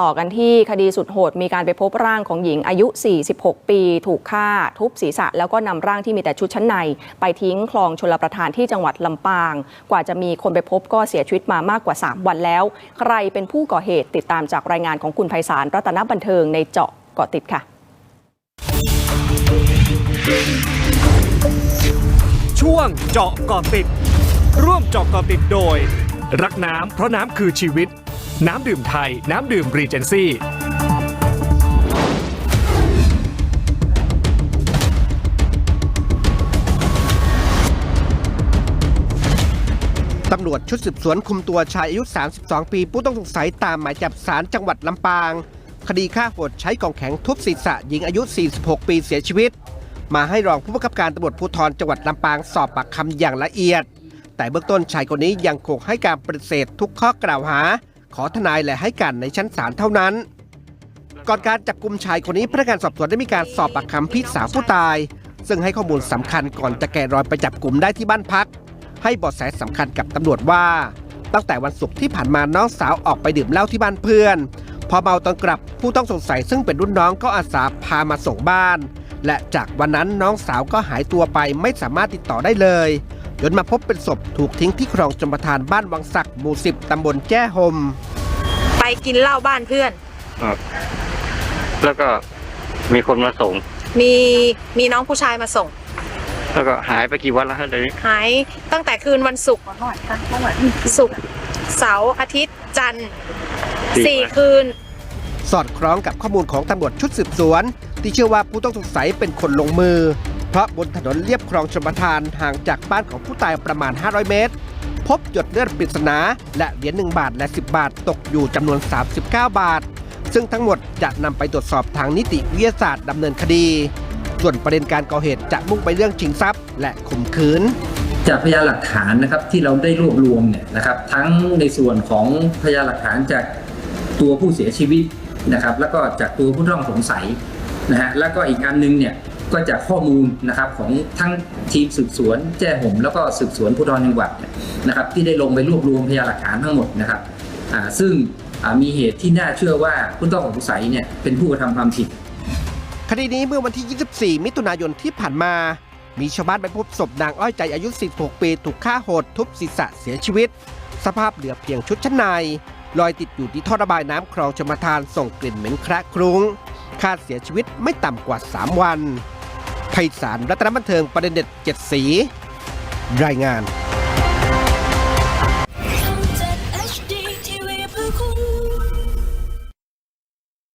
ต่อกันที่คดีสุดโหด มีการไปพบร่างของหญิงอายุ 46 ปี ถูกฆ่าทุบศีรษะ แล้วก็นำร่างที่มีแต่ชุดชั้นใน ไปทิ้งคลองชลประทานที่จังหวัดลำปาง กว่าจะมีคนไปพบก็เสียชีวิตมามากกว่า 3 วันแล้ว ใครเป็นผู้ก่อเหตุติดตามจากรายงานของคุณไพศาลรัตนบันเทิงในเจาะเกาะติดค่ะ ช่วงเจาะเกาะติด ร่วมเจาะเกาะติดโดย รักน้ำเพราะน้ำคือชีวิต น้ำดื่มไทย น้ำดื่มรีเจนซี่ตำรวจชุดสืบสวนคุมตัวชายอายุ 32 ปี ผู้ต้องสงสัยตามหมายจับศาลจังหวัดลำปาง คดีฆ่าโหดใช้กองแข็งทุบศีรษะหญิงอายุ 46 ปีเสียชีวิต มาให้รองผู้บังคับการตำรวจภูธรจังหวัดลำปางสอบปากคำอย่างละเอียด แต่เบื้องต้นชายคนนี้ยังคงให้การปฏิเสธทุกข้อกล่าวหา ขอทนายและให้การในชั้นศาลเท่านั้น ก่อนการจับกลุ่มชายคนนี้พนักงานสอบสวนได้มีการสอบปากคำพี่สาวผู้ตาย ซึ่งให้ข้อมูลสำคัญก่อนจะแกะรอยไปจับกลุ่มได้ที่บ้านพัก ให้เบาะแสสำคัญกับตำรวจว่า ตั้งแต่วันศุกร์ที่ผ่านมาน้องสาวออกไปดื่มเหล้าที่บ้านเพื่อน พอเมาตอนกลับผู้ต้องสงสัยซึ่งเป็นรุ่นน้องก็อาสาพามาส่งบ้าน และจากวันนั้นน้องสาวก็หายตัวไปไม่สามารถติดต่อได้เลย จนมาพบเป็นศพถูกทิ้งที่คลองชมประทานบ้านวังสักหมู่สิบตำบลแจ้ห่มไปกินเหล้าบ้านเพื่อน ครับ แล้วก็มีคนมาส่ง มีมีน้องผู้ชายมาส่ง แล้วก็หายไปกี่วันแล้วฮะเดี๋ยวนี้หายตั้งแต่คืนวันศุกร์ศุกร์เสาร์อาทิตย์จันทร์สี่คืน สอดคล้องกับข้อมูลของตำรวจชุดสืบสวน ที่เชื่อว่าผู้ต้องสงสัยเป็นคนลงมือ เพราะบนถนนเลียบคลองชมทานห่างจากบ้านของผู้ตายประมาณ 500 เมตร พบหยดเลือดปริศนาและเหรียญ1บาทและ 10 บาทตกอยู่จำนวน 39 บาท ซึ่งทั้งหมดจะนำไปตรวจสอบทางนิติวิทยาศาสตร์ดำเนินคดี ส่วนประเด็นการก่อเหตุจะมุ่งไปเรื่องชิงทรัพย์ และข่มขืนจากพยานหลักฐานนะครับที่เราได้รวบรวมเนี่ยนะครับ ทั้งในส่วนของพยานหลักฐานจากตัวผู้เสียชีวิตนะครับ แล้วก็จากตัวผู้ต้องสงสัยนะฮะแล้วก็อีกอันนึงเนี่ย ก็จากข้อมูลนะครับของทั้งทีมสืบสวนแจ้ห่มแล้วก็สืบสวนภูธรจังหวัดเนี่ยนะครับที่ได้ลงไปรวบรวมพยานหลักฐานทั้งหมดนะครับซึ่งมีเหตุที่น่าเชื่อว่าผู้ต้องสงสัยเนี่ยเป็นผู้กระทำความผิด คดีนี้เมื่อวันที่ 24 มิถุนายนที่ผ่านมา มีชาวบ้านไปพบศพนางอ้อยใจอายุ 46 ปี ถูกฆ่าโหดทุบศีรษะเสียชีวิต สภาพเหลือเพียงชุดชั้นในลอยติดอยู่ที่ท่อระบายน้ำคลองชมทานส่งกลิ่นเหม็นคระครุ้งคาดเสียชีวิตไม่ต่ำกว่า 3 วัน ไพศาลรัตนบันเทิงประเด็นเด็ดเจ็ดสี รายงาน